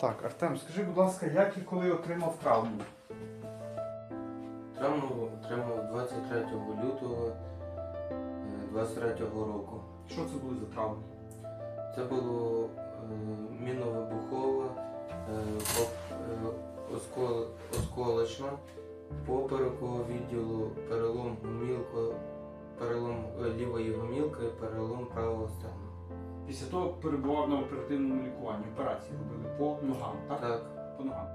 Так, Артем, скажи, будь ласка, як і коли отримав травму? Травму отримав 23 лютого 23 року. Що це були за травми? Це було е, міновибухова, е, е, оскол, осколочна, поперекового відділу, перелом гомілка, перелом е, лівої гомілки, перелом правого стегна. Після того перебував на оперативному лікуванні. Операції робили по ногам, так? Так, По ногам.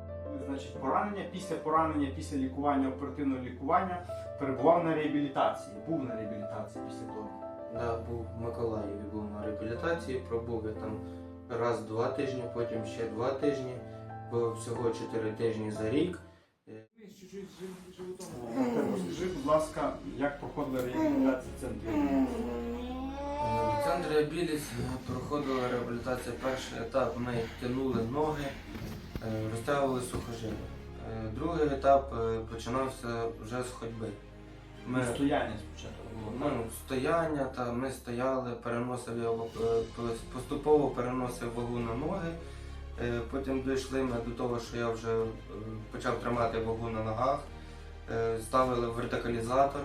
Значить, поранення, після поранення, після лікування, оперативного лікування перебував на реабілітації. Був на реабілітації після того. да, був в Миколаєві, був на реабілітації, пробув я там раз два тижні, потім ще два тижні, було всього 4 тижні за рік. Розкажи, будь ласка, як проходила реабілітація центрі проходила реабілітація. Перший етап ми тягнули ноги, е, розтягували сухожилля. Е, Другий етап е, починався вже з ходьби. Ми Стояння спочатку було. ну, стояння, та ми стояли, переносив я поступово переносив вагу на ноги. Потім дійшли ми до того, що я вже почав тримати вагу на ногах, ставили вертикалізатор.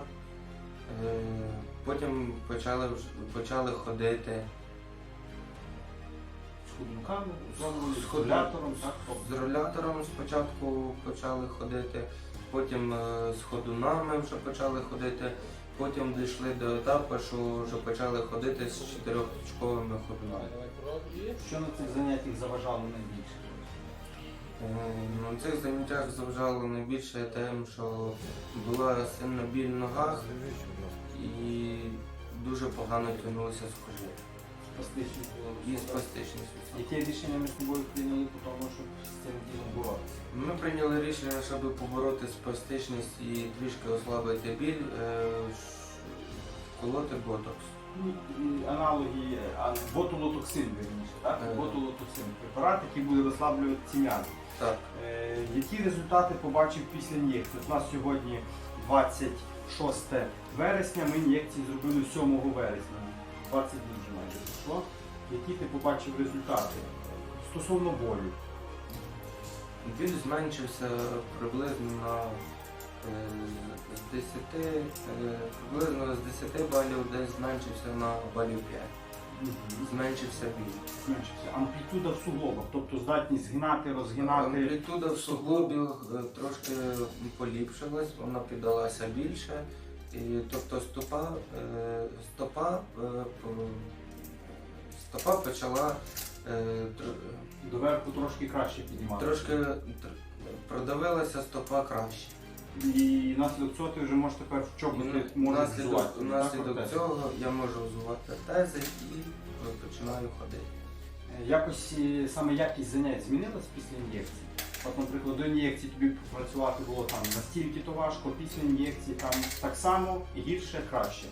Е, Потім почали, почали ходити З ходунками, з ізолятором, так? з ролятором спочатку почали ходити, потім е, з ходунами вже почали ходити, потім дійшли до етапу, що вже почали ходити з чотирьохточковими ходунами. Що на цих заняттях заважало найбільше? Е, На цих заняттях заважало найбільше тим, що була сильна біль в ногах і дуже погано сухожилля. Спастичність було. І спастичність. Яке рішення ми з тобою прийняли по тому, щоб з цим ділом боротися? Ми прийняли рішення, щоб побороти спастичність і трішки ослабити біль, е, колоти ботокс. Ну, аналоги, ботулотоксин, верніше, так? Е. Ботулотоксин. Препарат, який буде розслаблювати ці м'язи. Так, Е, які результати побачив після ін'єкції? От У нас сьогодні 26 вересня, ми ін'єкції зробили 7 вересня. 20 днів вже майже пройшло. Які ти побачив результати? Стосовно болю. біль зменшився приблизно на е, з 10, е, приблизно з 10 балів десь зменшився на балів 5. Зменшився біль. Зменшився. Амплітуда в суглобах, тобто здатність згинати, розгинати. Амплітуда в суглобах е, трошки поліпшилась, вона піддалася більше. І, тобто стопа, е, стопа, е, по- стопа почала е, тр- Доверху трошки краще піднімати. трошки тр- продавилася стопа краще. І наслідок цього ти вже можеш тепер в чому ти можеш взувати, наслідок так, цього я можу взувати тези і е, починаю ходити. Е, Якось е, саме якість занять змінилась після ін'єкції. От, наприклад, до ін'єкції тобі працювати було там настільки то важко, після ін'єкції там так само, гірше, краще.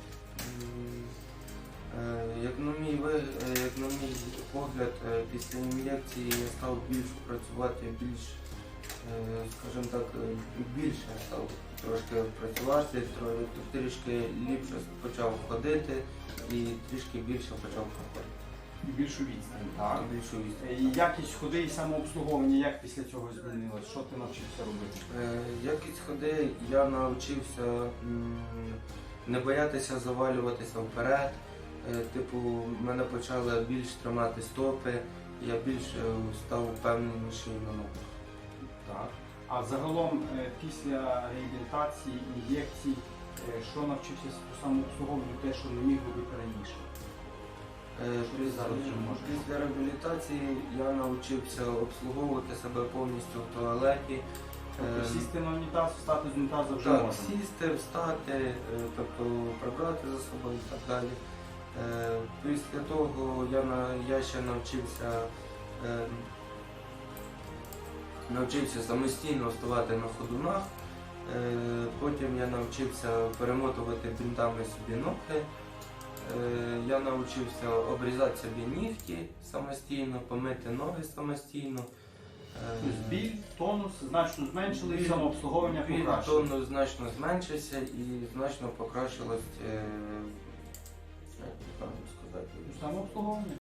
Е, Як на мій ви- е, як на мій погляд, е, після ін'єкції я став більш працювати, більш, скажімо так, е, більше став трошки працювати, тро- трішки ліпше почав ходити і трішки більше почав проходити. І більшу відстань. Так. Більшу відстань. Е, якість ходи і самообслуговування, як після цього змінилось? Що ти навчився робити? Е, Якість ходи я навчився не боятися завалюватися вперед. Е, Типу, мене почали більш тримати стопи, я більш е, став впевненіший на ногах. Так. А загалом е, після реабілітації, ін'єкцій, е, що навчився по самообслуговуванню, те, що не міг робити раніше? Е? Після реабілітації я навчився обслуговувати себе повністю в туалеті. Тобто сісти на унітаз, встати з унітазу вже Так, можна. сісти, встати, тобто прибрати за собою і так далі. Після того я, я ще навчився, навчився самостійно вставати на ходунах. Е, Потім я навчився перемотувати бінтами собі ноги. Е, Я навчився обрізати собі нігті самостійно, помити ноги самостійно. Е, Тобто біль, тонус значно зменшили, Біль- самообслуговування Біль покращило. тону значно зменшився і значно покращилось, як сказати, Самообслуговування?